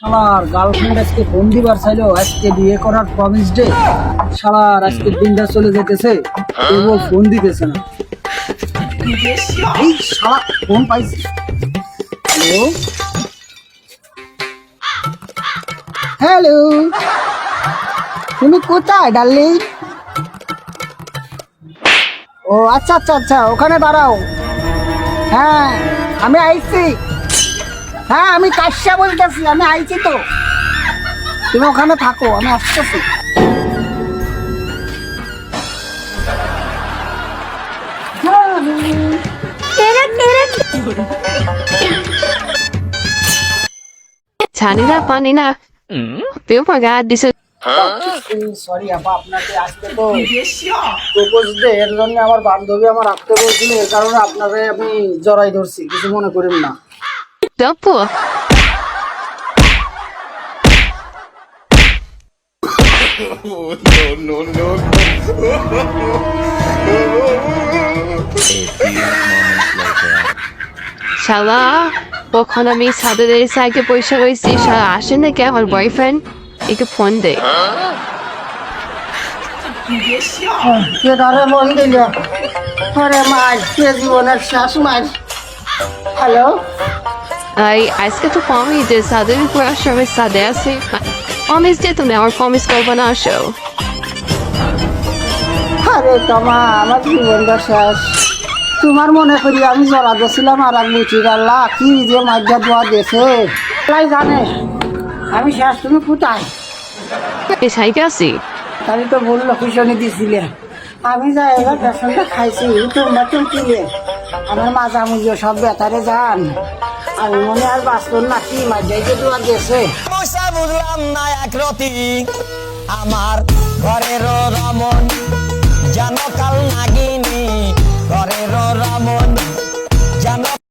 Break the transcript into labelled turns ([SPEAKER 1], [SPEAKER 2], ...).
[SPEAKER 1] শালার গার্লফ্রেন্ড আজকে ফোন দিবার চাইলো, আজকে বিয়ে করার প্রমিস ডে শালার আজকে দিনটা চলে যেতেছে তবুও ফোন দিতেছে না। ফোন পাইছি। হ্যালো? হ্যালো? তুমি কোথায়, ডার্লিং? ও আচ্ছা আচ্ছা আচ্ছা ওখানে দাঁড়াও। হ্যাঁ আমি আইছি। হ্যাঁ আমি কাশ্যা বলতেছি আমি আইছি তো। তুমি ওখানে থাকো আমি আসতেছি।
[SPEAKER 2] জানি পানি না তুই পাগা দিছে।
[SPEAKER 1] সরি আপা আপনাকে আজকে তো প্রপোজ ডে এর জন্য আমার বান্ধবী আমার আসতে বলছিল এই কারণে আপনাকে আমি জড়াই ধরছি কিছু মনে করেন না।
[SPEAKER 2] তপু শালা, কখন আমি সাদের সাইকে পয়সা রয়েছি শালা আসে নাকি আমার বয়ফ্রেন্ড একে ফোন দে।
[SPEAKER 1] হ্যালো
[SPEAKER 2] আই আজকে তো কমই যে সাদের উপর আসো আমি সাদে আছি প্রমিস দিয়ে তুমি আমার প্রমিস করব না আসো
[SPEAKER 1] আরে তোমা আমার জীবনটা শেষ। তোমার মনে করি আমি জড়া দিয়েছিলাম আর আমি উঠি গাল্লা কি যে মাঝা দোয়া লাই জানে আমি শেষ তুমি কোথায়?
[SPEAKER 2] সাইকে আছি?
[SPEAKER 1] আমি তো ভুল লোকেশনে দিছিলে। আমি যাই এবার পেছনটা খাইছি তোমরা তো কিনে আমার মাজা মুজিও সব বেতারে যান। আমি মনে আর বাঁচতাম না, কি মাঝে যে দোয়া গেছে।
[SPEAKER 3] পয়সা বুঝলাম না এক রতি, আমার ঘরের রমন জানো কাল না